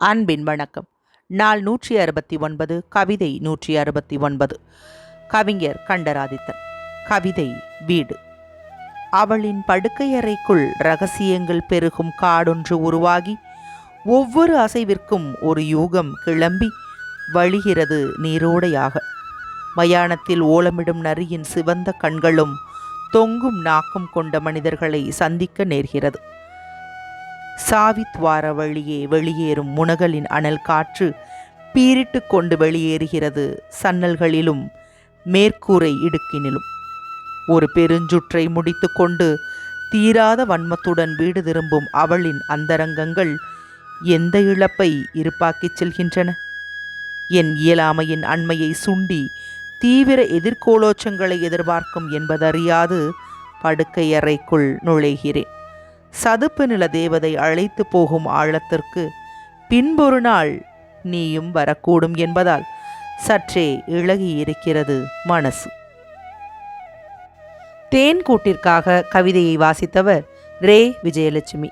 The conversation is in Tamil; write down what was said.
அன்பின் வணக்கம். நாள் நூற்றி அறுபத்தி ஒன்பது கவிதை நூற்றி அறுபத்தி ஒன்பது கவிஞர் கண்டராதித்தன் கவிதை வீடு. அவளின் படுக்கையறைக்குள் ரகசியங்கள் பெருகும் காடொன்று உருவாகி ஒவ்வொரு அசைவிற்கும் ஒரு யூகம் கிளம்பி வழிகிறது நீரோடையாக. மயானத்தில் ஓலமிடும் நரியின் சிவந்த கண்களும் தொங்கும் நாக்கும் கொண்ட மனிதர்களை சந்திக்க நேர்கிறது. சாவித்வார வழியே வெளியேறும் முனகலின் அனல் காற்று பீரிட்டு கொண்டு வெளியேறுகிறது சன்னல்களிலும் மேற்கூரை இடுக்கினிலும். ஒரு பெருஞ்சுற்றை முடித்துக்கொண்டு தீராத வன்மத்துடன் வீடு திரும்பும் அவளின் அந்தரங்கங்கள் எந்த இழப்பை இருப்பாக்கிச் செல்கின்றன? என் இயலாமையின் அண்மையை சுண்டி தீவிர எதிர்கோலோச்சங்களை எதிர்பார்க்கும் என்பதறியாது படுக்கையறைக்குள் நுழைகிறேன். சதுப்பு நில தேவதை அழைத்து போகும் ஆழத்திற்கு பின்பொரு நாள் நீயும் வரக்கூடும் என்பதால் சற்றே இழகி இருக்கிறது மனசு. தேன் கூட்டிற்காக கவிதையை வாசித்தவர் ரே விஜயலட்சுமி.